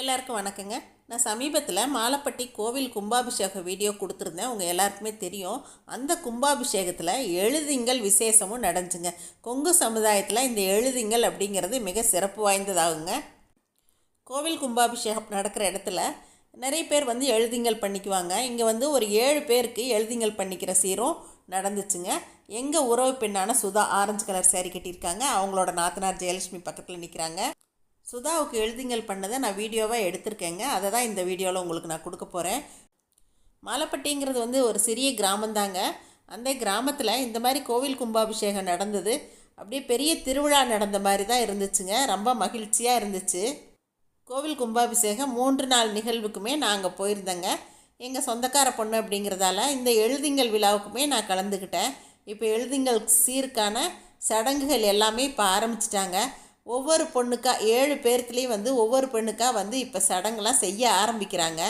எல்லாருக்கும் வணக்கங்க. நான் சமீபத்தில் மாலப்பட்டி கோவில் கும்பாபிஷேக வீடியோ கொடுத்துருந்தேன். உங்கள் எல்லாருக்குமே தெரியும். அந்த கும்பாபிஷேகத்தில் எழுதிங்கள் விசேஷமும் நடந்துச்சுங்க. கொங்கு சமுதாயத்தில் இந்த எழுதிங்கள் அப்படிங்கிறது மிக சிறப்பு வாய்ந்ததாகுங்க. கோவில் கும்பாபிஷேகம் நடக்கிற இடத்துல நிறைய பேர் வந்து எழுதிங்கள் பண்ணிக்குவாங்க. இங்கே வந்து ஒரு ஏழு பேருக்கு எழுதிங்கள் பண்ணிக்கிற சீரும் நடந்துச்சுங்க. எங்கள் உறவு பெண்ணான சுதா ஆரஞ்சு கலர் சேரீ கட்டியிருக்காங்க. அவங்களோட நாத்தனார் ஜெயலட்சுமி பக்கத்தில் நிற்கிறாங்க சுதாவுக்கு எழுதிங்கள் பண்ணதை நான் வீடியோவாக எடுத்திருக்கேங்க. அதை தான் இந்த வீடியோவில் உங்களுக்கு நான் கொடுக்க போகிறேன் மாலப்பட்டிங்கிறது வந்து ஒரு சிறிய கிராமந்தாங்க. அந்த கிராமத்தில் இந்த மாதிரி கோவில் கும்பாபிஷேகம் நடந்தது. அப்படியே பெரிய திருவிழா நடந்த மாதிரி தான் இருந்துச்சுங்க. ரொம்ப மகிழ்ச்சியாக இருந்துச்சு. கோவில் கும்பாபிஷேகம் மூன்று நாள் நிகழ்வுக்குமே நாங்கள் போயிருந்தேங்க. எங்கள் சொந்தக்கார பொண்ணு அப்படிங்கிறதால இந்த எழுதிங்கள் விழாவுக்குமே நான் கலந்துக்கிட்டேன் இப்போ எழுதிங்கள் சீருக்கான சடங்குகள் எல்லாமே இப்போ ஆரம்பிச்சிட்டாங்க. ஒவ்வொரு பொண்ணுக்காக ஏழு பேர்த்துலேயும் வந்து ஒவ்வொரு பெண்ணுக்காக வந்து இப்போ சடங்குலாம் செய்ய ஆரம்பிக்கிறாங்க.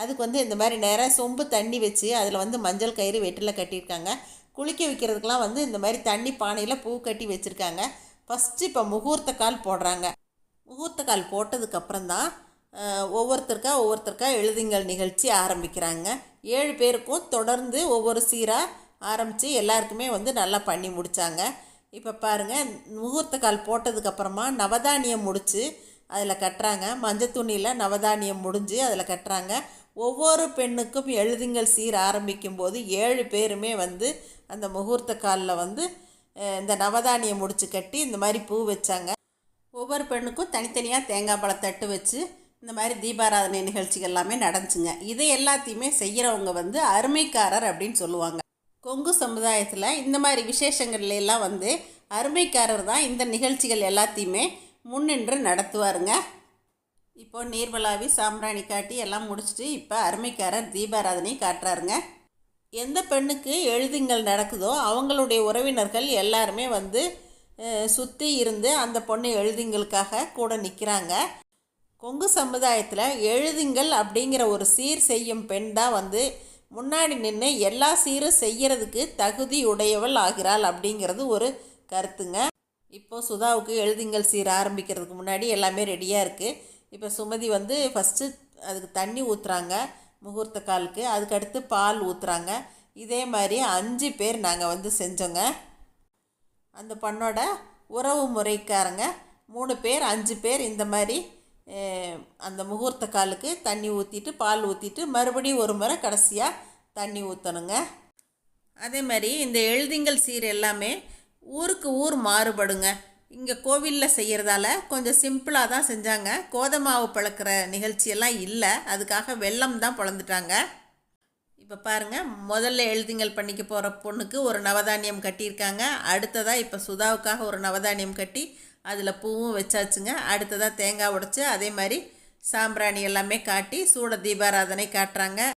அதுக்கு வந்து இந்த மாதிரி நேராக சொம்பு தண்ணி வச்சு அதில் வந்து மஞ்சள் கயிறு வெட்டில் கட்டியிருக்காங்க. குளிக்க வைக்கிறதுக்கெலாம் வந்து இந்த மாதிரி தண்ணி பானையில் பூ கட்டி வச்சுருக்காங்க. ஃபஸ்ட்டு இப்போ முகூர்த்த கால் போடுறாங்க. முகூர்த்த கால் போட்டதுக்கப்புறம் தான் ஒவ்வொருத்தருக்கா ஒவ்வொருத்தருக்கா எழுதுங்கள் நிகழ்ச்சி ஆரம்பிக்கிறாங்க. ஏழு பேருக்கும் தொடர்ந்து ஒவ்வொரு சீராக ஆரம்பித்து எல்லாருக்குமே வந்து நல்லா பண்ணி முடித்தாங்க இப்போ பாருங்கள் முகூர்த்த கால் போட்டதுக்கப்புறமா நவதானியம் முடித்து அதில் கட்டுறாங்க. மஞ்சள் துணியில் நவதானியம் முடிஞ்சு அதில் கட்டுறாங்க. ஒவ்வொரு பெண்ணுக்கும் எழுதுங்கள் சீர் ஆரம்பிக்கும் போது ஏழு பேருமே வந்து அந்த முகூர்த்த காலில் வந்து இந்த நவதானியம் முடிச்சு கட்டி இந்த மாதிரி பூ வச்சாங்க. ஒவ்வொரு பெண்ணுக்கும் தனித்தனியாக தேங்காய் பழம் தட்டு வச்சு இந்த மாதிரி தீபாராதனை நிகழ்ச்சிகள் எல்லாமே நடந்துச்சுங்க. இதை எல்லாத்தையுமே செய்கிறவங்க வந்து அருமைக்காரர் அப்படின்னு சொல்லுவாங்க. கொங்கு சமுதாயத்தில் இந்த மாதிரி விசேஷங்கள்ல எல்லாம் வந்து அருமைக்காரர் தான் இந்த நிகழ்ச்சிகள் எல்லாத்தையுமே முன்னின்று நடத்துவாருங்க. இப்போ நீர்வளாவி சாம்பிராணி காட்டி எல்லாம் முடிச்சுட்டு இப்போ அருமைக்காரர் தீபாராதனை காட்டுறாருங்க. எந்த பெண்ணுக்கு எழுதுங்கள் நடக்குதோ அவங்களுடைய உறவினர்கள் எல்லாருமே வந்து சுற்றி இருந்து அந்த பொண்ணு எழுதுங்களுக்காக கூட நிற்கிறாங்க கொங்கு சமுதாயத்தில் எழுதுங்கள் அப்படிங்கிற ஒரு சீர் செய்யும் பெண் தான் வந்து முன்னாடி நின்று எல்லா சீரும் செய்கிறதுக்கு தகுதி உடையவள் ஆகிறாள் அப்படிங்கிறது ஒரு கருத்துங்க. இப்போ சுதாவுக்கு எழுதுங்கள் சீர் ஆரம்பிக்கிறதுக்கு முன்னாடி எல்லாமே ரெடியாக இருக்குது இப்போ சுமதி வந்து ஃபஸ்ட்டு அதுக்கு தண்ணி ஊற்றுறாங்க முகூர்த்த காலுக்கு. அதுக்கடுத்து பால் ஊற்றுறாங்க இதே மாதிரி அஞ்சு பேர் நாங்கள் வந்து செஞ்சோங்க. அந்த பண்ணோட உறவு முறைக்காரங்க. மூணு பேர் அஞ்சு பேர் இந்த மாதிரி அந்த முகூர்த்த காலுக்கு தண்ணி ஊற்றிட்டு பால் ஊற்றிட்டு மறுபடியும் ஒரு முறை கடைசியாக தண்ணி ஊற்றணுங்க அதே மாதிரி இந்த எழுதிங்கள் சீர் எல்லாமே ஊருக்கு ஊர் மாறுபடுங்க. இங்கே கோவிலில் செய்கிறதால கொஞ்சம் சிம்பிளாக தான் செஞ்சாங்க. கோதமாவு பழக்கிற நிகழ்ச்சியெல்லாம் இல்லை. அதுக்காக வெள்ளம் தான் பிளந்துட்டாங்க இப்போ பாருங்கள் முதல்ல எழுதிங்கள் பண்ணிக்க போகிற பொண்ணுக்கு ஒரு நவதானியம் கட்டியிருக்காங்க. அடுத்ததாக இப்போ சுதாவுக்காக ஒரு நவதானியம் கட்டி அதில் பூவும் வச்சாச்சுங்க. அடுத்ததாக தேங்காய் உடைச்சி அதே மாதிரி சாம்பிராணி எல்லாமே காட்டி சூட தீபாராதனை காட்டுறாங்க.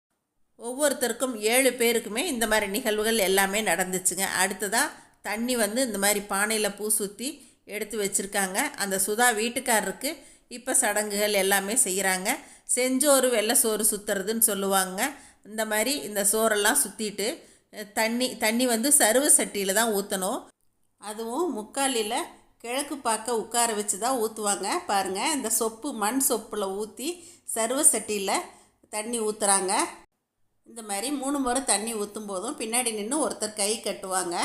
ஒவ்வொருத்தருக்கும் ஏழு பேருக்குமே இந்த மாதிரி நிகழ்வுகள் எல்லாமே நடந்துச்சுங்க. அடுத்ததாக தண்ணி வந்து இந்த மாதிரி பானையில் பூ சுற்றி எடுத்து வச்சுருக்காங்க. அந்த சுதா வீட்டுக்காரருக்கு இப்போ சடங்குகள் எல்லாமே செய்கிறாங்க செஞ்சோறு வெள்ளை சோறு சுற்றுறதுன்னு சொல்லுவாங்க. இந்த மாதிரி இந்த சோறெல்லாம் சுற்றிட்டு தண்ணி தண்ணி வந்து சருவ சட்டியில் தான் ஊற்றணும் அதுவும் முக்காலியில் கிழக்கு பார்க்க உட்கார வச்சு தான் ஊற்றுவாங்க பாருங்கள் இந்த சொப்பு மண் சொப்பில் ஊற்றி சருவ சட்டியில் தண்ணி ஊற்றுறாங்க இந்த மாதிரி மூணு முறை தண்ணி ஊற்றும் போதும் பின்னாடி நின்று ஒருத்தர் கை கட்டுவாங்க.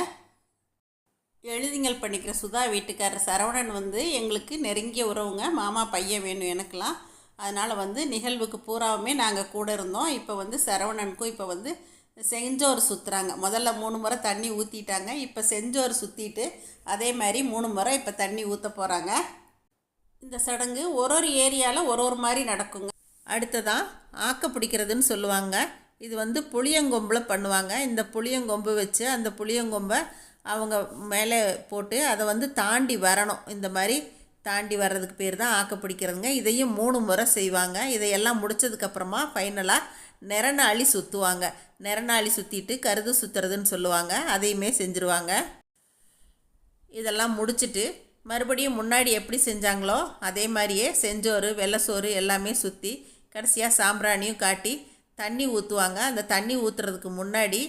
எழுதிங்கள் பண்ணிக்கிற சுதா வீட்டுக்காரர் சரவணன் வந்து எங்களுக்கு நெருங்கிய உறவுங்க மாமா பையன் வேணும் எனக்கெலாம் அதனால் வந்து நிகழ்வுக்கு பூராவுமே நாங்கள் கூட இருந்தோம். இப்போ வந்து சரவணனுக்கும் இப்போ வந்து செஞ்சோறு சுற்றுறாங்க முதல்ல மூணு முறை தண்ணி ஊற்றிட்டாங்க இப்போ செஞ்சோறு சுற்றிட்டு அதே மாதிரி மூணு முறை இப்போ தண்ணி ஊற்ற போகிறாங்க இந்த சடங்கு ஒரு ஒரு ஏரியாவில் ஒரு ஒரு மாதிரி நடக்குங்க. அடுத்ததான் ஆக்க பிடிக்கிறதுன்னு சொல்லுவாங்க. இது வந்து புளியங்கொம்பில் பண்ணுவாங்க. இந்த புளியங்கொம்பு வச்சு அந்த புளியங்கொம்பை அவங்க மேலே போட்டு அதை வந்து தாண்டி வரணும். இந்த மாதிரி தாண்டி வர்றதுக்கு பேர் தான் ஆக்க பிடிக்கிறதுங்க. இதையும் மூணு முறை செய்வாங்க. இதையெல்லாம் முடிச்சதுக்கப்புறமா ஃபைனலாக நிறநாளி சுற்றுவாங்க நிறநாளி சுற்றிட்டு கருது சுற்றுறதுன்னு சொல்லுவாங்க. அதையுமே செஞ்சுருவாங்க. இதெல்லாம் முடிச்சிட்டு மறுபடியும் முன்னாடி எப்படி செஞ்சாங்களோ அதே மாதிரியே செஞ்சோறு வெள்ளை எல்லாமே சுற்றி கடைசியாக சாம்பிராணியும் காட்டி தண்ணி ஊற்றுவாங்க அந்த தண்ணி ஊற்றுறதுக்கு முன்னாடி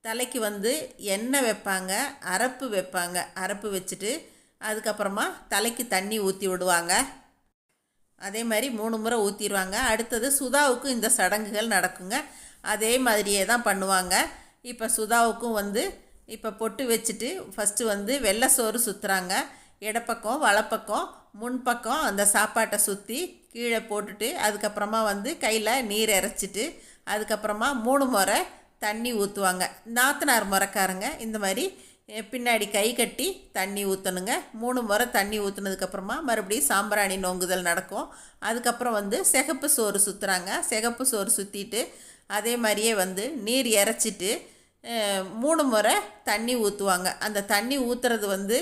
தலைக்கு வந்து எண்ணெய் வைப்பாங்க அரப்பு வைப்பாங்க. அரப்பு வச்சுட்டு அதுக்கப்புறமா தலைக்கு தண்ணி ஊற்றி விடுவாங்க. அதே மாதிரி மூணு முறை ஊற்றிடுவாங்க அடுத்தது சுதாவுக்கும் இந்த சடங்குகள் நடக்குங்க. அதே மாதிரியே தான் பண்ணுவாங்க. இப்போ சுதாவுக்கும் வந்து இப்போ பொட்டு வச்சுட்டு ஃபஸ்ட்டு வந்து வெள்ளை சோறு சுற்றுறாங்க இடப்பக்கம் வலப்பக்கம் முன்பக்கம் அந்த சாப்பாட்டை சுற்றி கீழே போட்டுட்டு அதுக்கப்புறமா வந்து கையில் நீர் இறைச்சிட்டு அதுக்கப்புறமா மூணு முறை தண்ணி ஊற்றுவாங்க நாத்தனார் முறைக்காரங்க இந்த மாதிரி பின்னாடி கை கட்டி தண்ணி ஊற்றணுங்க மூணு முறை தண்ணி ஊற்றுனதுக்கப்புறமா மறுபடியும் சாம்பிராணி நோங்குதல் நடக்கும். அதுக்கப்புறம் வந்து சிகப்பு சோறு சுற்றுறாங்க சிகப்பு சோறு சுற்றிட்டு அதே மாதிரியே வந்து நீர் இறைச்சிட்டு மூணு முறை தண்ணி ஊற்றுவாங்க அந்த தண்ணி ஊற்றுறது வந்து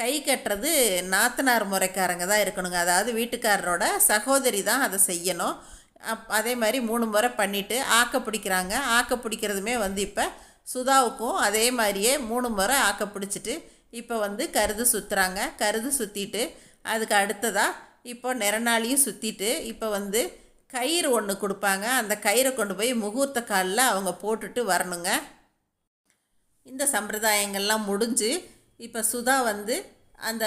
கை கட்டுறது நாத்தனார் முறைக்காரங்க தான் இருக்கணுங்க. அதாவது வீட்டுக்காரரோட சகோதரி தான் அதை செய்யணும். அப் அதே மாதிரி மூணு முறை பண்ணிவிட்டு ஆக்க பிடிக்கிறாங்க. ஆக்க பிடிக்கிறதுமே வந்து இப்போ சுதாவுக்கும் அதே மாதிரியே மூணு முறை ஆக்க பிடிச்சிட்டு இப்போ வந்து கருது சுற்றுறாங்க கருது சுற்றிட்டு அதுக்கு அடுத்ததாக இப்போ நிறநாளியும் சுற்றிட்டு இப்போ வந்து கயிறு ஒன்று கொடுப்பாங்க. அந்த கயிறை கொண்டு போய் முகூர்த்த காலில் அவங்க போட்டுட்டு வரணுங்க. இந்த சம்பிரதாயங்கள்லாம் முடிஞ்சு இப்போ சுதா வந்து அந்த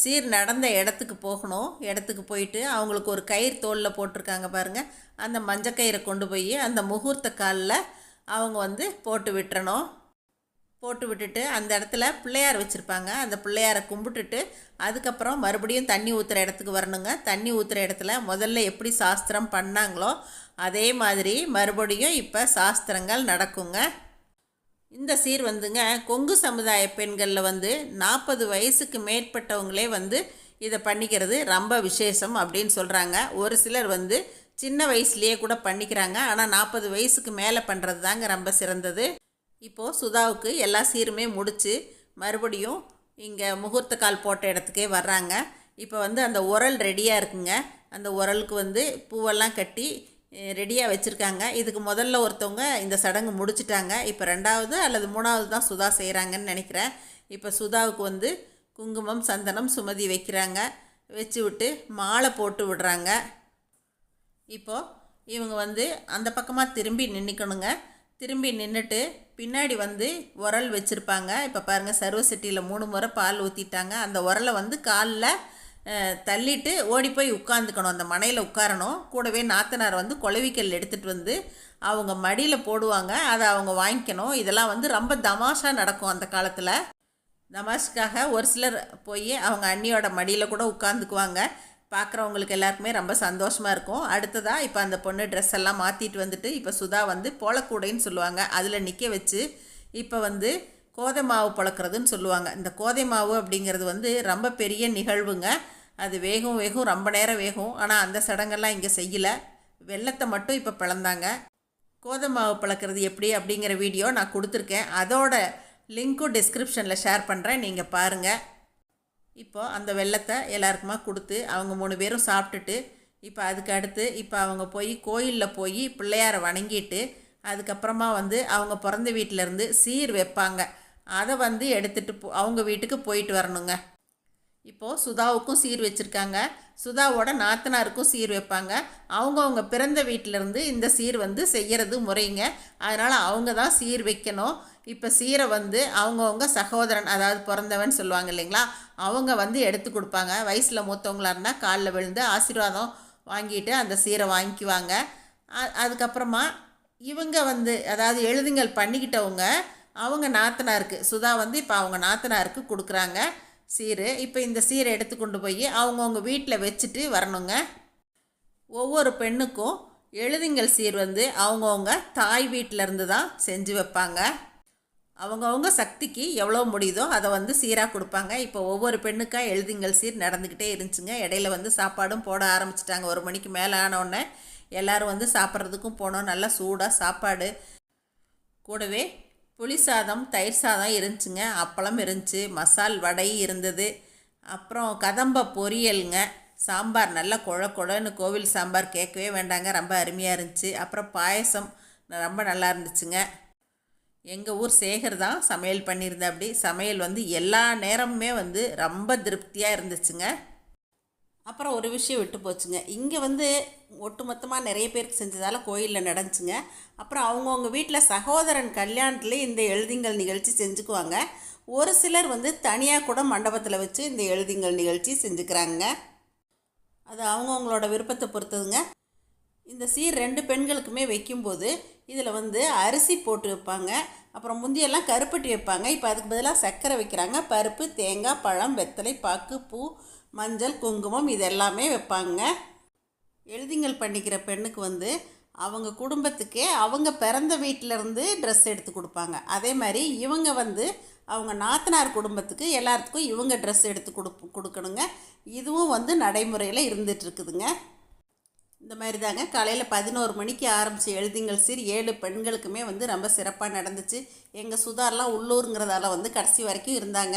சீர் நடந்த இடத்துக்கு போகணும். இடத்துக்கு போயிட்டு அவங்களுக்கு ஒரு கயிறு தோளில் போட்டிருக்காங்க பாருங்கள் அந்த மஞ்சக்கயிறை கொண்டு போய் அந்த முகூர்த்த காலில் அவங்க வந்து போட்டு விட்டுறணும். போட்டு விட்டுட்டு அந்த இடத்துல பிள்ளையார் வச்சுருப்பாங்க. அந்த பிள்ளையாரை கும்பிட்டுட்டு அதுக்கப்புறம் மறுபடியும் தண்ணி ஊற்றுற இடத்துக்கு வரணுங்க. தண்ணி ஊற்றுற இடத்துல முதல்ல எப்படி சாஸ்திரம் பண்ணாங்களோ அதே மாதிரி மறுபடியும் இப்போ சாஸ்திரங்கள் நடக்குங்க. இந்த சீர் வந்துங்க கொங்கு சமுதாய பெண்களில் வந்து நாற்பது வயசுக்கு மேற்பட்டவங்களே வந்து இதை பண்ணிக்கிறது ரொம்ப விசேஷம் அப்படின்னு சொல்கிறாங்க ஒரு சிலர் வந்து சின்ன வயசுலேயே கூட பண்ணிக்கிறாங்க. ஆனால் நாற்பது வயசுக்கு மேலே பண்ணுறது தாங்க ரொம்ப சிறந்தது. இப்போது சுதாவுக்கு எல்லா சீருமே முடித்து மறுபடியும் இங்கே முகூர்த்த கால் போட்ட இடத்துக்கே வர்றாங்க. இப்போ வந்து அந்த உரல் ரெடியாக இருக்குங்க. அந்த உரலுக்கு வந்து பூவெல்லாம் கட்டி ரெடியாக வச்சுருக்காங்க. இதுக்கு முதல்ல ஒருத்தவங்க இந்த சடங்கு முடிச்சிட்டாங்க. இப்போ ரெண்டாவது அல்லது மூணாவது தான் சுதா செய்கிறாங்கன்னு நினைக்கிறேன். இப்போ சுதாவுக்கு வந்து குங்குமம் சந்தனம் சுமதி வைக்கிறாங்க. வச்சு விட்டு மாலை போட்டு விடுறாங்க. இப்போது இவங்க வந்து அந்த பக்கமாக திரும்பி நின்றுக்கணுங்க திரும்பி நின்றுட்டு பின்னாடி வந்து உரல் வச்சுருப்பாங்க. இப்போ பாருங்கள் சர்வ செட்டியில் மூணு முறை பால் ஊற்றிட்டாங்க அந்த உரலை வந்து காலில் தள்ளிட்டு ஓடி போய் உட்காந்துக்கணும் அந்த மனையில் உட்காரணும். கூடவே நாத்தனார் வந்து குலவிக்கல் எடுத்துகிட்டு வந்து அவங்க மடியில் போடுவாங்க. அதை அவங்க வாங்கிக்கணும். இதெல்லாம் வந்து ரொம்ப தமாஷாக நடக்கும் அந்த காலத்தில். தமாஷுக்காக ஒரு சிலர் போய் அவங்க அண்ணியோட மடியில் கூட உட்காந்துக்குவாங்க பார்க்குறவங்களுக்கு எல்லாருக்குமே ரொம்ப சந்தோஷமாக இருக்கும். அடுத்ததாக இப்போ அந்த பொண்ணு ட்ரெஸ் எல்லாம் மாற்றிட்டு வந்துட்டு இப்போ சுதா வந்து போலக்கூடைன்னு சொல்லுவாங்க. அதில் நிற்க வச்சு இப்போ வந்து கோதை மாவு பழக்கிறதுன்னு சொல்லுவாங்க. இந்த கோதை மாவு அப்படிங்கிறது வந்து ரொம்ப பெரிய நிகழ்வுங்க. அது வேகும் வேகும் ரொம்ப நேரம் வேகும். ஆனால் அந்த சடங்கெல்லாம் இங்கே செய்யலை. வெள்ளத்தை மட்டும் இப்போ பிளந்தாங்க. கோதை மாவு பழக்கிறது எப்படி அப்படிங்கிற வீடியோ நான் கொடுத்துருக்கேன். அதோட லிங்க்கும் டிஸ்கிரிப்ஷனில் ஷேர் பண்ணுறேன் நீங்கள் பாருங்கள் இப்போ அந்த வெள்ளத்தை எல்லாருக்குமா கொடுத்து அவங்க மூணு பேரும் சாப்பிட்டுட்டு இப்போ அதுக்கு அடுத்து இப்போ அவங்க போய் கோயிலில் போய் பிள்ளையாரை வணங்கிட்டு அதுக்கப்புறமா வந்து அவங்க பிறந்த வீட்டிலேருந்து சீர் வைப்பாங்க. அதை வந்து எடுத்துகிட்டு போ அவங்க வீட்டுக்கு போயிட்டு வரணுங்க. இப்போது சுதாவுக்கும் சீர் வச்சுருக்காங்க. சுதாவோட நாத்தனாருக்கும் சீர் வைப்பாங்க. அவங்கவுங்க பிறந்த வீட்டிலேருந்து இந்த சீர் வந்து செய்கிறது முறைங்க. அதனால் அவங்க தான் சீர் வைக்கணும். இப்போ சீரை வந்து அவங்கவுங்க சகோதரன் அதாவது பிறந்தவன் சொல்லுவாங்க இல்லைங்களா? அவங்க வந்து எடுத்து கொடுப்பாங்க. வயசில் மூத்தவங்களா இருந்தால் காலில் விழுந்து ஆசீர்வாதம் வாங்கிட்டு அந்த சீரை வாங்கிக்குவாங்க. அதுக்கப்புறமா இவங்க வந்து அதாவது எழுதுங்கள் பண்ணிக்கிட்டவங்க அவங்க நாத்தனாருக்கு சுதா வந்து இப்போ அவங்க நாத்தனாருக்கு கொடுக்குறாங்க. சீர். இப்போ இந்த சீரை எடுத்து கொண்டு போய் அவங்கவுங்க வீட்டில் வச்சுட்டு வரணுங்க. ஒவ்வொரு பெண்ணுக்கும் எழுதுங்கள் சீர் வந்து அவங்கவுங்க தாய் வீட்டிலேருந்து தான் செஞ்சு வைப்பாங்க. அவங்கவுங்க சக்திக்கு எவ்வளோ முடியுதோ அதை வந்து சீராக கொடுப்பாங்க. இப்போ ஒவ்வொரு பெண்ணுக்காக எழுதுங்கள் சீர் நடந்துக்கிட்டே இருந்துச்சுங்க. இடையில வந்து சாப்பாடும் போட ஆரம்பிச்சிட்டாங்க. ஒரு மணிக்கு மேலே ஆனவுடனே எல்லோரும் வந்து சாப்பிட்றதுக்கும் போனோம். நல்லா சூடாக சாப்பாடு. கூடவே புளி சாதம் தயிர் சாதம் இருந்துச்சுங்க. அப்பளம் இருந்துச்சு மசால் வடை இருந்தது. அப்புறம் கதம்ப பொரியலுங்க. சாம்பார் நல்லா குழ குழன்னு கோவில் சாம்பார் கேட்கவே வேண்டாங்க. ரொம்ப அருமையாக இருந்துச்சு. அப்புறம் பாயசம் ரொம்ப நல்லா இருந்துச்சுங்க. எங்கள் ஊர் சேகர் தான் சமையல் பண்ணியிருந்தேன் அப்படி சமையல் வந்து எல்லா நேரமுமே வந்து ரொம்ப திருப்தியாக இருந்துச்சுங்க. அப்புறம் ஒரு விஷயம் விட்டு போச்சுங்க. இங்கே வந்து ஒட்டுமொத்தமாக நிறைய பேருக்கு செஞ்சதால் கோயிலில் நடந்துச்சுங்க. அப்புறம் அவங்கவுங்க வீட்டில் சகோதரன் கல்யாணத்துலேயே இந்த எழுதிங்கள் நிகழ்ச்சி செஞ்சுக்குவாங்க. ஒரு சிலர் வந்து தனியாக கூட மண்டபத்தில் வச்சு இந்த எழுதிங்கள் நிகழ்ச்சி செஞ்சுக்கிறாங்க அது அவங்கவுங்களோட விருப்பத்தை பொறுத்ததுங்க. இந்த சீர் ரெண்டு பெண்களுக்குமே வைக்கும்போது இதில் வந்து அரிசி போட்டு வைப்பாங்க. அப்புறம் முந்தியெல்லாம் கருப்பட்டி வைப்பாங்க. இப்போ அதுக்கு பதிலாக சர்க்கரை வைக்கிறாங்க. பருப்பு தேங்காய் பழம் வெத்தலை பாக்கு பூ மஞ்சள் குங்குமம் இது எல்லாமே வைப்பாங்க. எழுதிங்கள் பண்ணிக்கிற பெண்ணுக்கு வந்து அவங்க குடும்பத்துக்கே அவங்க பிறந்த வீட்டிலேருந்து ட்ரெஸ் எடுத்து கொடுப்பாங்க. அதே மாதிரி இவங்க வந்து அவங்க நாத்தனார் குடும்பத்துக்கு எல்லாத்துக்கும் இவங்க ட்ரெஸ் எடுத்து கொடு கொடுக்கணுங்க. இதுவும் வந்து நடைமுறையில் இருந்துகிட்ருக்குதுங்க. இந்த மாதிரி தாங்க காலையில் பதினோரு மணிக்கு ஆரம்பித்து எழுதிங்கள் சீர் ஏழு பெண்களுக்குமே வந்து ரொம்ப சிறப்பாக நடந்துச்சு. எங்கள் சுதார்லாம் உள்ளூருங்கிறதால வந்து கடைசி வரைக்கும் இருந்தாங்க.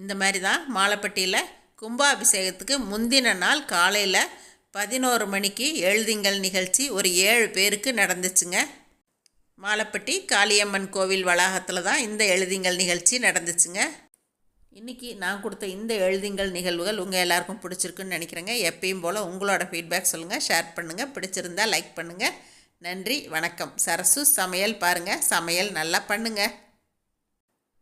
இந்த மாதிரி தான் மாலைப்பட்டியில் கும்பாபிஷேகத்துக்கு முந்தின நாள் காலையில் பதினோரு மணிக்கு எழுதிங்கள் நிகழ்ச்சி ஒரு ஏழு பேருக்கு நடந்துச்சுங்க. மாலைப்பட்டி காளியம்மன் கோவில் வளாகத்தில் தான் இந்த எழுதிங்கள் நிகழ்ச்சி நடந்துச்சுங்க. இன்றைக்கி நான் கொடுத்த இந்த எழுதிங்கள் நிகழ்வுகள் உங்கள் எல்லாருக்கும் பிடிச்சிருக்குன்னு நினைக்கிறேங்க. எப்பயும் போல் உங்களோட ஃபீட்பேக் சொல்லுங்கள் ஷேர் பண்ணுங்கள் பிடிச்சிருந்தால் லைக் பண்ணுங்கள் நன்றி வணக்கம். சரசு சமையல் பாருங்கள் சமையல் நல்லா பண்ணுங்கள்